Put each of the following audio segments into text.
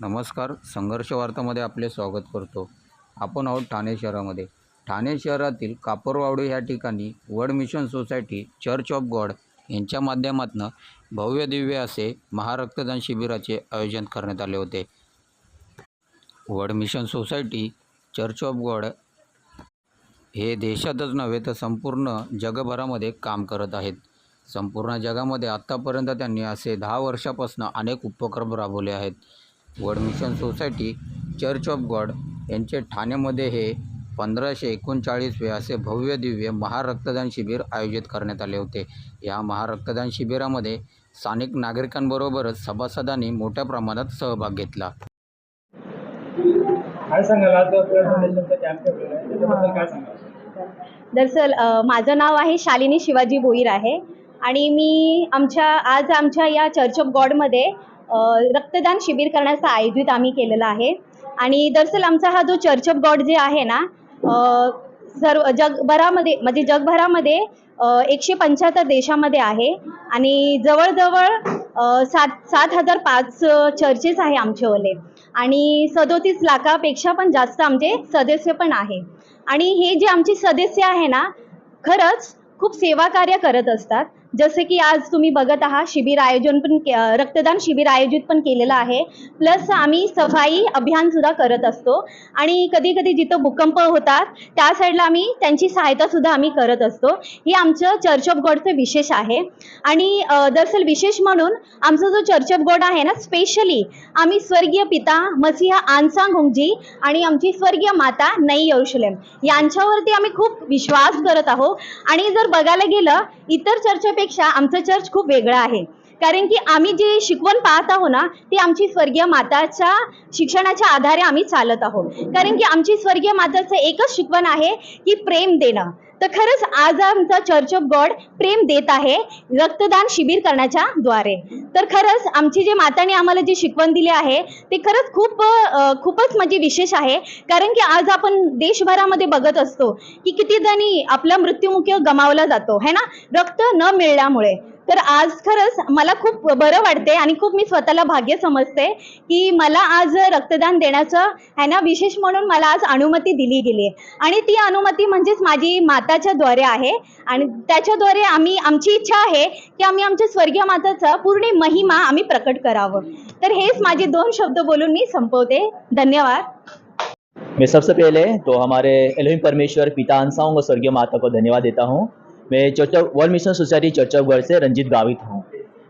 नमस्कार. संघर्ष वार्तामध्ये आपले स्वागत करतो. आपण आहोत ठाणे शहरामध्ये. ठाणे शहरातील कापरवावडी ह्या ठिकाणी World Mission Society Church of God यांच्या माध्यमातून भव्य दिव्य असे महारक्तदान शिबिराचे आयोजन करण्यात आले होते. World Mission Society Church of God हे देशातच नव्हे तर संपूर्ण जगभरामध्ये काम करत आहेत. संपूर्ण जगामध्ये आत्तापर्यंत त्यांनी असे दहा वर्षापासून अनेक उपक्रम राबवले आहेत. World Mission Society Church of God यांचे ठाण्यामध्ये हे पंधराशे एकोणचाळीसवे असे भव्य दिव्य महारक्तदान शिबिर आयोजित करण्यात आले होते. या महारक्तदान शिबिरामध्ये स्थानिक नागरिकांबरोबरच सभासदांनी मोठ्या प्रमाणात सहभाग घेतला. काय सांगाल? आज ब्लड डोनेशनचा कॅम्प ठेवलेला आहे? त्याच्याबद्दल काय सांगाल? दरअसल माझं नाव आहे शालिनी शिवाजी भोईर आहे. आणि मी आमच्या आज आमच्या या चर्च ऑफ गॉडमध्ये रक्तदान शिबिर करण्याचं आयोजित आम्ही केलेलं आहे. आणि दरअसल आमचा हा जो चर्च ऑफ गॉड जे आहे ना सर्व जगभरामध्ये म्हणजे जगभरामध्ये एकशे पंच्याहत्तर देशामध्ये आहे. आणि जवळजवळ सात सात हजार पाच चर्चेस आहे आमचेवाले आणि सदोतीस लाखापेक्षा पण जास्त आमचे सदस्य पण आहे. आणि हे जे आमचे सदस्य आहे ना खरंच खूप सेवा कार्य करत असतात. जसे की आज तुम्ही बघत आहात शिबिर आयोजन पण के- रक्तदान शिबिर आयोजित पण केलेलं आहे. प्लस आम्ही सफाई अभियान सुद्धा करत असतो. आणि कधी कधी जिथं भूकंप होतात त्या साईडला आम्ही त्यांची सहायता सुद्धा आम्ही करत असतो. हे आमचं चर्च ऑफ गॉडचं विशेष आहे. आणि दरअसल विशेष म्हणून आमचा जो चर्च ऑफ गॉड आहे ना स्पेशली आम्ही स्वर्गीय पिता मसिहा आनसांग हुंगजी आणि आमची स्वर्गीय माता नई यरुशलेम यांच्यावरती आम्ही खूप विश्वास करत आहोत. आणि जर बघायला गेलं इतर चर्चपेक्षा पेक्षा आमचं चर्च खूप वेगळं आहे. कारण की आम्ही जे शिकवण पाहत आहोत ना ते आमची स्वर्गीय माताच्या शिक्षणाच्या आधारे आम्ही चालत आहोत. कारण की आमची स्वर्गीय माताचं एकच शिकवण आहे की प्रेम देणं. तर खरंच आज आमचा चर्च ऑफ गॉड प्रेम देत आहे रक्तदान शिबिर करण्याच्या द्वारे. तर खरंच आमची जे माताने आम्हाला जे शिकवण दिली आहे ते खरंच खूप खूपच म्हणजे विशेष आहे. कारण की आज आपण देशभरामध्ये बघत असतो की किती जणी आपला मृत्यूमुखी गमावला जातो है ना? रक्त न मिळाल्यामुळे. तर आज खरंच मला खूप बरं वाटते आणि खूप मी स्वतःला भाग्य समजते की मला आज रक्तदान देण्याचं आहे ना विशेष म्हणून मला आज अनुमती दिली गेली आहे. आणि ती अनुमती म्हणजेच माझी माताच्या द्वारे आहे. आणि त्याच्याद्वारे आम्ही आमची इच्छा आहे की आम्ही आमच्या स्वर्गीय माताचा पूर्ण महिमा आम्ही प्रकट करावं. तर हेच माझे दोन शब्द बोलून मी संपवते. धन्यवाद. मैं सबसे पहले तो हमारे एलोहिम परमेश्वर पिता अंसाओं और स्वर्गीय माता को धन्यवाद देता हूँ। मैं of World Mission Society God से रंजीत गावित हूँ।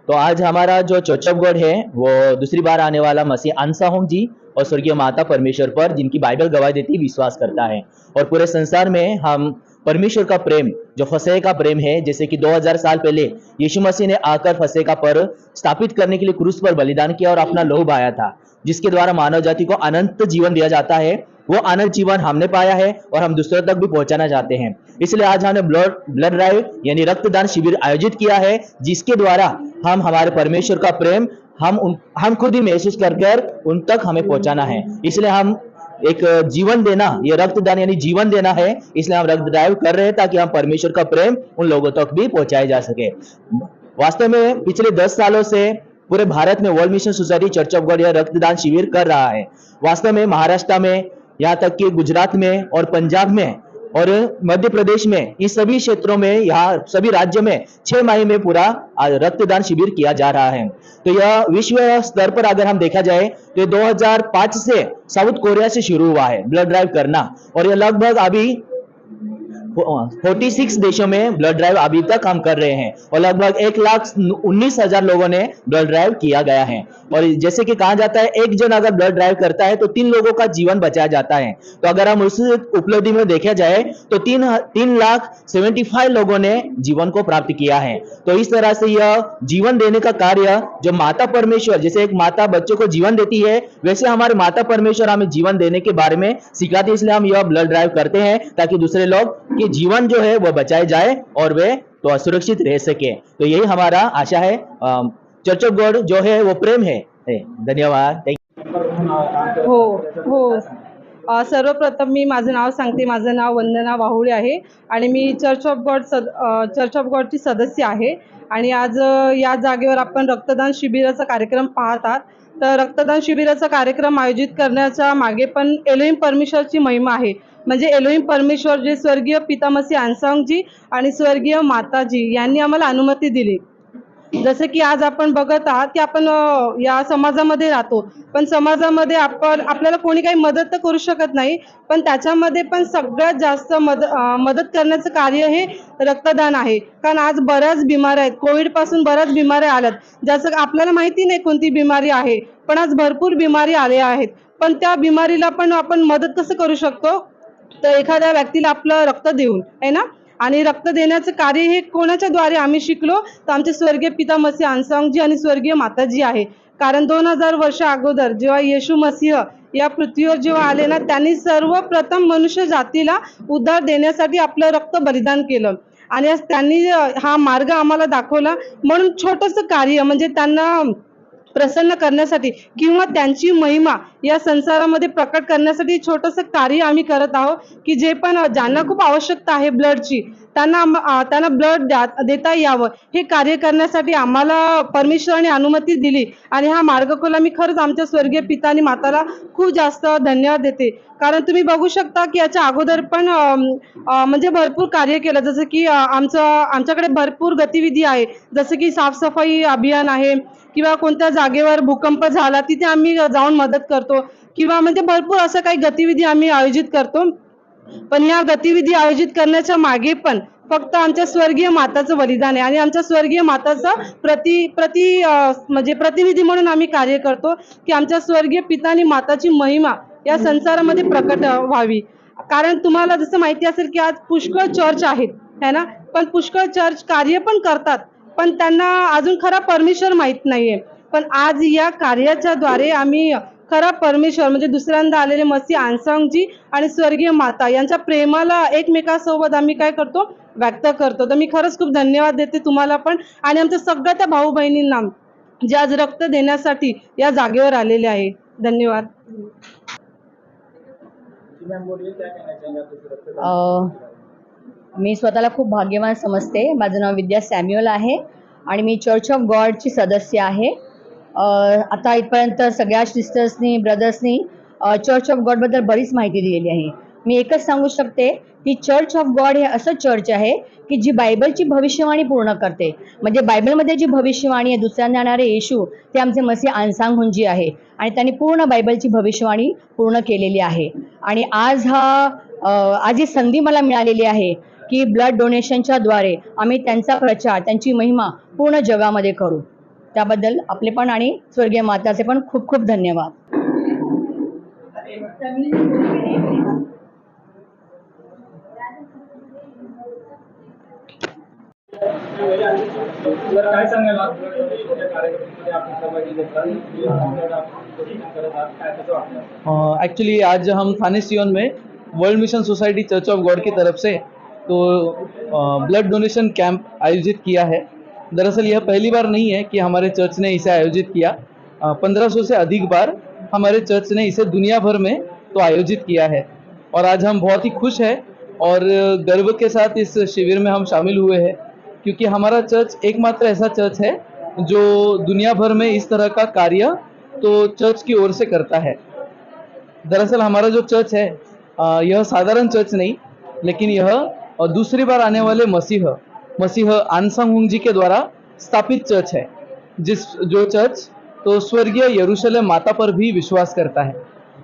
तो आज हमारा जो गॉड है, वो दूसरी बार आने वाला मसीह अंसाहों जी और स्वर्गीय माता परमेश्वर पर, जिनकी बाइबल गवाही देती विश्वास करता है। और पूरे संसार में हम परमेश्वर का प्रेम, जो फसे का प्रेम है, जैसे कि 2000 साल पहले यीशु मसीह ने आकर फसे का पर स्थापित करने के लिए क्रूस पर बलिदान किया और अपना लोह बहाया था, जिसके द्वारा मानव जाति को अनंत जीवन दिया जाता है। वो अनंत जीवन हमने पाया है और हम दूसरों तक भी पहुंचाना चाहते हैं। इसलिए आज हमने ब्लड ब्लड ड्राइव यानी रक्तदान शिविर आयोजित किया है, जिसके द्वारा हम हमारे परमेश्वर का प्रेम हम उन, हम खुद ही महसूस कर कर उन तक हमें पहुंचाना है। इसलिए हम एक जीवन देना, ये रक्तदान यानी जीवन देना है। इसलिए हम रक्त ड्राइव कर रहे हैं ताकि हम परमेश्वर का प्रेम उन लोगों तक भी पहुँचाया जा सके। वास्तव में पिछले दस सालों से पूरे भारत में World Mission Society Church of God यह रक्तदान शिविर कर रहा है। वास्तव में महाराष्ट्र में यहाँ तक कि गुजरात में और पंजाब में और मध्य प्रदेश में, इन सभी क्षेत्रों में यहाँ, सभी राज्य में छह माह में पूरा रक्तदान शिविर किया जा रहा है। तो यह विश्व स्तर पर अगर हम देखा जाए तो ये 2005 से साउथ कोरिया से शुरू हुआ है, ब्लड ड्राइव करना। और यह लगभग अभी फोर्टी सिक्स देशों में ब्लड ड्राइव अभी तक हम कर रहे हैं और लगभग एक लाख उन्नीस हज़ार लोगों ने ब्लड ड्राइव किया गया है। और जैसे कि कहा जाता है, एक जन अगर ब्लड ड्राइव करता है तो तीन लोगों का जीवन बचाया जाता है। तो अगर हम उस उपलब्धि में देखा जाए तो तीन तीन लाख सेवेंटी फाइव लोगों ने जीवन को प्राप्त किया है। तो इस तरह से यह जीवन देने का कार्य, जो माता परमेश्वर, जैसे एक माता बच्चों को जीवन देती है, वैसे हमारे माता परमेश्वर हमें जीवन देने के बारे में सिखाती है। इसलिए हम यह ब्लड ड्राइव करते हैं, ताकि दूसरे लोग के जीवन जो है, वह बचाए जाए और वे तो असुरक्षित रह सके। तो यही हमारा आशा है। चर्च ऑफ़ गॉड जो है, वो प्रेम है। धन्यवाद। हो हो। सर्वप्रथम मी माझं नाव सांगते. माझं नाव वंदना वाहुळे आहे आणि मी चर्च ऑफ गॉड सद चर्च ऑफ गॉडची सदस्य आहे. आणि आज या जागेवर आपण रक्तदान शिबिराचा कार्यक्रम पाहतात. तर रक्तदान शिबिराचा कार्यक्रम आयोजित करण्याच्या मागे पण एलोहिम परमेश्वरची महिमा आहे. म्हणजे एलोहिम परमेश्वर जे स्वर्गीय पितामसी आणसांगजी आणि स्वर्गीय माताजी यांनी आम्हाला अनुमती दिली. जसं की आज आपण बघत आहात की आपण या समाजामध्ये राहतो. पण समाजामध्ये आपण आपल्याला कोणी काही मदत तर करू शकत नाही पण त्याच्यामध्ये पण सगळ्यात जास्त मद मदत करण्याचं कार्य हे रक्तदान आहे. कारण आज बऱ्याच बिमाऱ्या आहेत. कोविडपासून बऱ्याच बिमाऱ्या आल्यात. ज्याचं आपल्याला माहिती नाही कोणती बिमारी आहे पण आज भरपूर बिमारी आल्या आहेत. पण त्या बिमारीला पण आपण मदत कसं करू शकतो? तर एखाद्या व्यक्तीला आपलं रक्त देऊन आहे ना? आणि रक्त देण्याचं कार्य हे कोणाच्या द्वारे आम्ही शिकलो? तर आमचे स्वर्गीय पिता मसी आनसांगजी आणि स्वर्गीय माताजी आहे. कारण दोन हजार वर्ष अगोदर जेव्हा येशू मसीह या पृथ्वीवर जेव्हा आले ना त्यांनी सर्वप्रथम मनुष्य जातीला उद्धार देण्यासाठी आपलं रक्त बलिदान केलं. आणि त्यांनी हा मार्ग आम्हाला दाखवला. म्हणून छोटंसं कार्य म्हणजे त्यांना प्रसन्न करण्यासाठी किंवा त्यांची महिमा या संसारामध्ये प्रकट करण्यासाठी छोटंसं कार्य आम्ही करत आहोत की जे पण ज्यांना खूप आवश्यकता आहे ब्लडची त्यांना त्यांना ब्लड द्या देता यावं. हे कार्य करण्यासाठी आम्हाला परमेश्वराने अनुमती दिली आणि हा मार्ग खोला मी खरंच आमच्या स्वर्गीय पिता आणि माताला खूप जास्त धन्यवाद देते. कारण तुम्ही बघू शकता की याच्या अगोदर पण म्हणजे भरपूर कार्य केलं. जसं की आमचं आमच्याकडे भरपूर गतिविधी आहे. जसं की साफसफाई अभियान आहे किंवा कोणत्या जागेवर भूकंप झाला तिथे आम्ही जाऊन मदत करतो. किंवा म्हणजे भरपूर असं काही गतिविधी आम्ही आयोजित करतो. पण या गतिविधी आयोजित करण्याच्या मागे पण फक्त आमच्या स्वर्गीय माताचं बलिदान आहे. आणि आमच्या स्वर्गीय माताचं प्रति प्रति म्हणजे प्रतिनिधी म्हणून आम्ही कार्य करतो की आमच्या स्वर्गीय पिता आणि माताची महिमा या संसारामध्ये प्रकट व्हावी. कारण तुम्हाला जसं माहिती असेल की आज पुष्कळ चर्च आहेत है ना? पण पुष्कळ चर्च कार्य पण करतात. पण त्यांना अजून खरा परमेश्वर माहीत नाहीये. पण आज या कार्याच्या द्वारे आम्ही खरा परमेश्वर म्हणजे दुसऱ्यांदा आलेले मसी आणसांगजी आणि स्वर्गीय माता यांच्या प्रेमाला एकमेकासोबत आम्ही काय करतो? व्यक्त करतो. तर मी खरंच खूप धन्यवाद देते तुम्हाला पण आणि आमच्या सगळ्या त्या भाऊ बहिणींना जे आज रक्त देण्यासाठी या जागेवर आलेले आहे. धन्यवाद. मी स्वतःला खूप भाग्यवान समजते. माझं नाव विद्या सॅम्युअल आहे आणि मी चर्च ऑफ गॉडची सदस्य आहे. आता इथपर्यंत सगळ्या सिस्टर्सनी ब्रदर्सनी चर्च ऑफ गॉडबद्दल बरीच माहिती दिलेली आहे. मी एकच सांगू शकते की चर्च ऑफ गॉड हे असं चर्च आहे की जी बायबलची भविष्यवाणी पूर्ण करते. म्हणजे बायबलमध्ये जी भविष्यवाणी आहे दुसऱ्यांदा येणारे येशू ते आमचे मसी आनसांगहुंजी आहे आणि त्यांनी पूर्ण बायबलची भविष्यवाणी पूर्ण केलेली आहे. आणि आज हा आज ही संधी मला मिळालेली आहे. की ब्लड डोनेशनच्या द्वारे त्यांचा प्रचार महिमा पूर्ण जगामध्ये करू. त्याबद्दल आपले पण आणि स्वर्गीय माताचे पण खूप खूप धन्यवाद. एक्चुअली आज हम थाने सियोन में world mission society church of God की तरफ़ से तो ब्लड डोनेशन कैंप आयोजित किया है। दरअसल यह पहली बार नहीं है कि हमारे चर्च ने इसे आयोजित किया। पंद्रह सौ से अधिक बार हमारे चर्च ने इसे दुनिया भर में तो आयोजित किया है। और आज हम बहुत ही खुश हैं और गर्व के साथ इस शिविर में हम शामिल हुए हैं, क्योंकि हमारा चर्च एकमात्र ऐसा चर्च है जो दुनिया भर में इस तरह का कार्य तो चर्च की ओर से करता है। दरअसल हमारा जो चर्च है यह साधारण चर्च नहीं, लेकिन यह अ, दूसरी बार आने वाले मसीह मसीह आनसांग जी के द्वारा स्थापित चर्च है जिस जो चर्च तो स्वर्गीय यरूशलेम माता पर भी विश्वास करता है।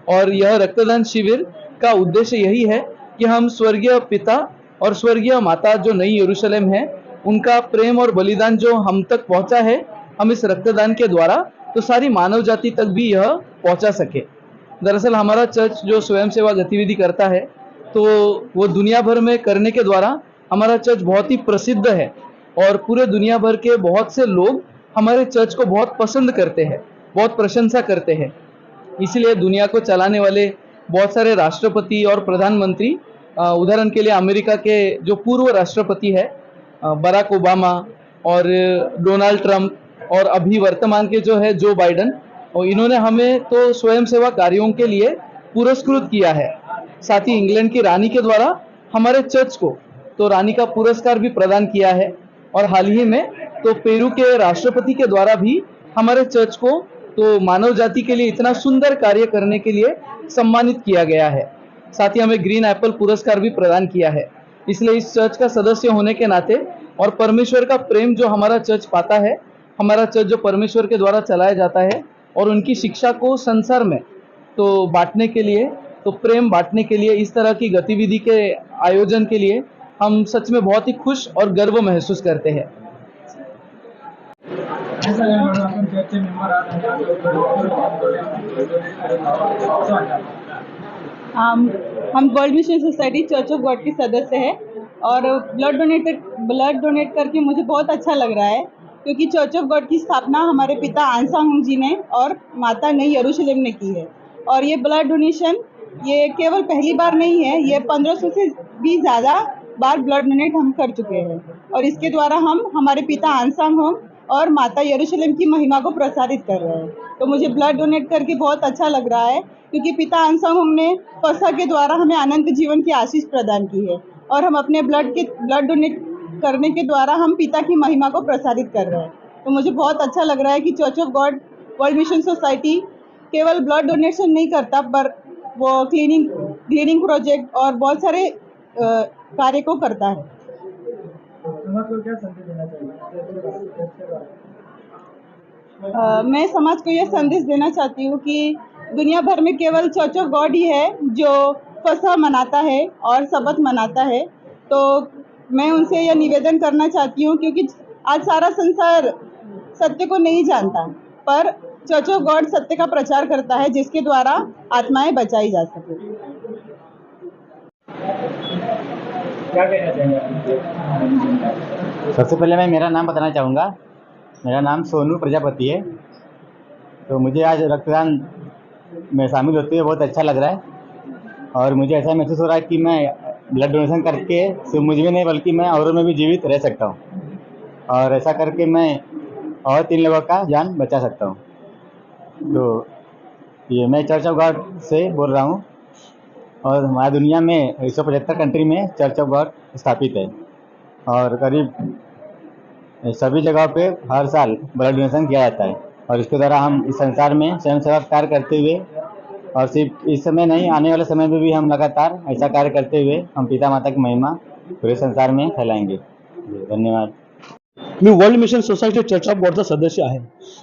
और यह रक्तदान शिविर का उद्देश्य यही है कि हम स्वर्गीय पिता और स्वर्गीय माता जो नई यरूशलेम है उनका प्रेम और बलिदान जो हम तक पहुँचा है हम इस रक्तदान के द्वारा तो सारी मानव जाति तक भी यह पहुँचा सके। दरअसल हमारा चर्च जो स्वयं सेवा गतिविधि करता है तो वो दुनिया भर में करने के द्वारा हमारा चर्च बहुत ही प्रसिद्ध है और पूरे दुनिया भर के बहुत से लोग हमारे चर्च को बहुत पसंद करते हैं, बहुत प्रशंसा करते हैं। इसलिए दुनिया को चलाने वाले बहुत सारे राष्ट्रपति और प्रधानमंत्री उदाहरण के लिए अमेरिका के जो पूर्व राष्ट्रपति है बराक ओबामा और डोनाल्ड ट्रंप और अभी वर्तमान के जो है जो बाइडन, और इन्होंने हमें तो स्वयं सेवा कार्यों के लिए पुरस्कृत किया है। साथ ही इंग्लैंड की रानी के द्वारा हमारे चर्च को तो रानी का पुरस्कार भी प्रदान किया है। और हाल ही में तो पेरू के राष्ट्रपति के द्वारा भी हमारे चर्च को तो मानव जाति के लिए इतना सुंदर कार्य करने के लिए सम्मानित किया गया है। साथ ही हमें ग्रीन एप्पल पुरस्कार भी प्रदान किया है। इसलिए इस चर्च का सदस्य होने के नाते और परमेश्वर का प्रेम जो हमारा चर्च पाता है, हमारा चर्च जो परमेश्वर के द्वारा चलाया जाता है और उनकी शिक्षा को संसार में तो बांटने के लिए तो प्रेम बांटने के लिए, इस तरह की गतिविधि के आयोजन के लिए हम सच में बहुत ही खुश और गर्व महसूस करते हैं। वाटतं हम हम World Mission Society Church of God के सदस्य हैं और ब्लड डोनेटेड ब्लड डोनेट करके मुझे बहुत अच्छा लग रहा है क्योंकि चर्च ऑफ़ गॉड की स्थापना हमारे पिता आंसांग जी ने और माता ने यरूशलेम ने की है। और ये ब्लड डोनेशन ये केवल पहली बार नहीं है, ये पंद्रह सौ से भी ज़्यादा बार ब्लड डोनेट हम कर चुके हैं। और इसके द्वारा हम, हमारे पिता आंसांग होम और माता यरूशलेम की महिमा को प्रसारित कर रहे हैं। तो मुझे ब्लड डोनेट करके बहुत अच्छा लग रहा है, क्योंकि पिता आंसांग होम ने फसा के द्वारा हमें अनंत जीवन की आशीष प्रदान की है और हम अपने ब्लड के ब्लड डोनेट करने के द्वारा हम पिता की महिमा को प्रसारित कर रहे हैं। तो मुझे बहुत अच्छा लग रहा है कि Church of God World Mission Society केवल ब्लड डोनेशन नहीं करता, पर वो क्लीनिंग क्लीनिंग प्रोजेक्ट और बहुत सारे कार्य को करता है में? समाज को यह संदेश देना चाहती हूँ कि दुनिया भर में केवल चर्च ऑफ़ गॉड ही है जो फसा मनाता है और सबत मनाता है तो मैं उनसे यह निवेदन करना चाहती हूँ क्योंकि आज सारा संसार सत्य को नहीं जानता पर चर्च ऑफ़ गॉड सत्य का प्रचार करता है जिसके द्वारा आत्माएँ बचाई जा सके। क्या कहना चाहेंगे आप? सबसे पहले मैं मेरा नाम बताना चाहूँगा। मेरा नाम सोनू प्रजापति है। तो मुझे आज रक्तदान में शामिल होते हुए बहुत अच्छा लग रहा है। और मुझे ऐसा महसूस हो रहा है कि मैं ब्लड डोनेशन करके सिर्फ़ मुझमें नहीं बल्कि मैं औरों में भी जीवित रह सकता हूँ। और ऐसा करके मैं और तीन लोगों का जान बचा सकता हूँ। तो ये मैं चर्च ऑफ़ गॉड से बोल रहा हूँ और हमारी दुनिया में एक सौ पचहत्तर कंट्री में चर्च ऑफ़ गॉड स्थापित है और करीब सभी जगहों पे हर साल ब्लड डोनेशन किया जाता है और इसके द्वारा हम इस संसार में स्वयं सेवा कार्य करते हुए और सिर्फ़ इस समय नहीं, आने वाले समय में भी हम लगातार ऐसा कार्य करते हुए हम पिता माता की महिमा पूरे संसार में फैलाएँगे। धन्यवाद। मी World Mission Society Church of गॉडचा सदस्य आहे.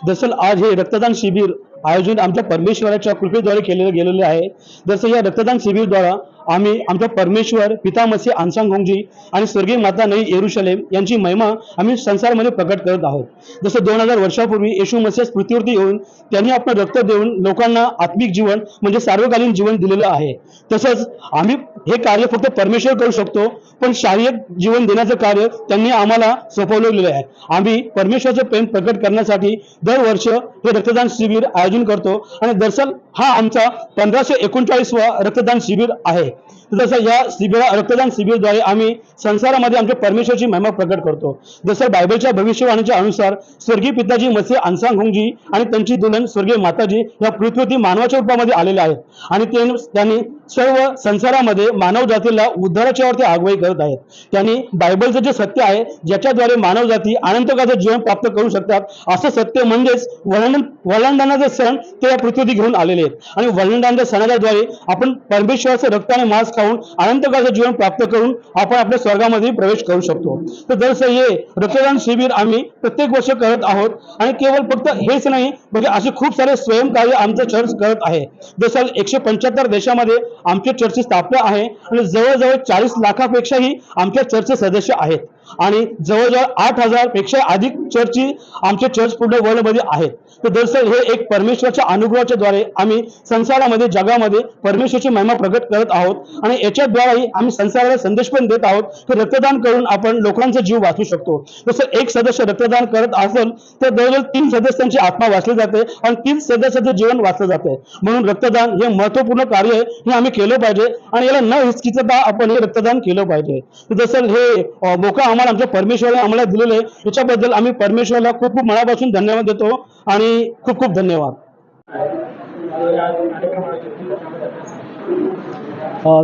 दरअसल आज हे रक्तदान शिबिर आयोजन आमच्या परमेश्वराच्या कृपेद्वारे केले गेलेले आहे. दरअसल या रक्तदान शिबिरद्वारा आम्ही आमच्या परमेश्वर पितामसी आनसांग होंगजी आणि स्वर्गीय माता नई येरुशलेम यांची महिमा आम्ही संसारामध्ये प्रकट करत आहोत. जसं दोन हजार वर्षापूर्वी येशू मसीह पृथ्वीवरती येऊन त्यांनी आपलं रक्त देऊन लोकांना आत्मिक जीवन म्हणजे सार्वकालीन जीवन दिलेलं आहे. तसंच आम्ही हे कार्य फक्त परमेश्वर करू शकतो पण शारीरिक जीवन देण्याचं कार्य त्यांनी आम्हाला सोपवलेलं आहे. आम्ही परमेश्वराचं प्रेम प्रकट करण्यासाठी दरवर्ष हे रक्तदान शिबिर आयोजन करतो आणि दरअसल हा आमचा पंधराशे एकोणचाळीसवा रक्तदान शिबिर आहे. जसं या शिबिरा रक्तदान शिबिरद्वारे आम्ही संसारामध्ये आमच्या परमेश्वरची महिमा प्रकट करतो. जसं बायबलच्या भविष्यवाणीच्या अनुसार स्वर्गीय पिताजी मसे अनसांग होंगजी आणि त्यांची दुल्हन स्वर्गीय माताजी या पृथ्वीवरती मानवाच्या रूपामध्ये आलेले आहेत. आणि ते त्यांनी सर्व संसारामध्ये मानव जातीला उद्धाराच्या वरती आगवाई करत आहेत. त्यांनी बायबलचं जे सत्य आहे ज्याच्याद्वारे मानव जाती अनंतकाचं जीवन प्राप्त करू शकतात असं सत्य म्हणजेच वळण वळंडानाचे सण ते या पृथ्वीवरती घेऊन आलेले आहेत. आणि वळंडांच्या सणाच्याद्वारे आपण परमेश्वराचं रक्त आणि मांस खाऊन अनंतकाचं जीवन प्राप्त करून आपण आपल्या स्वर्गामध्ये प्रवेश करू शकतो. तर दरअसल हे रक्तदान शिबिर आम्ही प्रत्येक वर्ष करत आहोत आणि केवळ फक्त हेच नाही म्हणजे असे खूप सारे स्वयंकार्य आमचं चर्च करत आहे. जसं एकशे पंच्याहत्तर देशामध्ये आमच्या चर्चची स्थापना आहे आणि जवळजवळ चाळीस लाखापेक्षाही आमच्या चर्चचे सदस्य आहेत. आणि जवळजवळ आठ हजारपेक्षा अधिक चर्ची आमचे चर्च पूर्ण वर्ल्डमध्ये आहेत. तर दरअसल हे एक परमेश्वराच्या अनुभवाच्या द्वारे आम्ही संसारामध्ये जगामध्ये परमेश्वराची महिमा प्रकट करत आहोत आणि याच्याद्वारेही आम्ही संसाराला संदेश पण देत आहोत की रक्तदान करून आपण लोकांचा जीव वाचू शकतो. जसं एक सदस्य रक्तदान करत असेल तर जवळजवळ तीन सदस्यांची आत्मा वाचली जाते आणि तीन सदस्याचं जीवन वाचलं जाते. म्हणून रक्तदान हे महत्त्वपूर्ण कार्य आहे हे आम्ही केलं पाहिजे आणि याला न हिचकिचता आपण हे रक्तदान केलं पाहिजे. जसं हे मोका आम्हाला आमच्या परमेश्वराने आम्हाला दिलेलं आहे. याच्याबद्दल आम्ही परमेश्वराला खूप खूप मनापासून धन्यवाद देतो. खूप खूप धन्यवाद.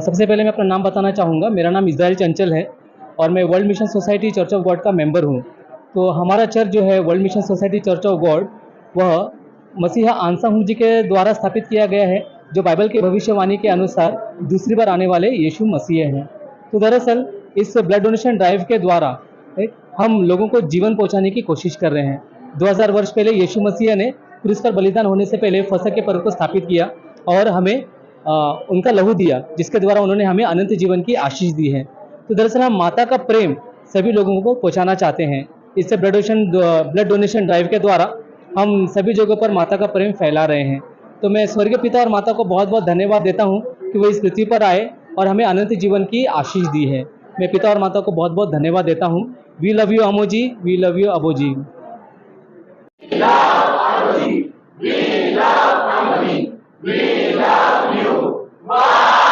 सबसे पहले मैं अपना नाम बताना चाहूँगा. मेरा नाम इसराइल चंचल है और मैं World Mission Society Church of God का मेंबर हूँ. तो हमारा चर्च जो है World Mission Society Church of God, वह मसीहा आंसाहू जी के द्वारा स्थापित किया गया है, जो बाइबल की भविष्यवाणी के अनुसार दूसरी बार आने वाले यीशु मसीह हैं। तो दरअसल, इस ब्लड डोनेशन ड्राइव के द्वारा, हम लोगों को जीवन पहुँचाने की कोशिश कर रहे हैं। 2000 वर्ष पहले यीशु मसीह ने क्रूस पर बलिदान होने से पहले फसह के पर्व को स्थापित किया और हमें आ, उनका लहू दिया जिसके द्वारा उन्होंने हमें अनंत जीवन की आशीष दी है। तो दरअसल हम माता का प्रेम सभी लोगों को पहुंचाना चाहते हैं। इससे blood donation blood donation drive के द्वारा हम सभी जगहों पर माता का प्रेम फैला रहे हैं। तो मैं स्वर्गीय पिता और माता को बहुत बहुत धन्यवाद देता हूँ कि वो इस पृथ्वी पर आए और हमें अनंत जीवन की आशीष दी है। मैं पिता और माता को बहुत बहुत धन्यवाद देता हूँ। वी लव यू अमोजी। वी लव यू अबोजी। We love Amazing. We love Amazing. We love you. Bye.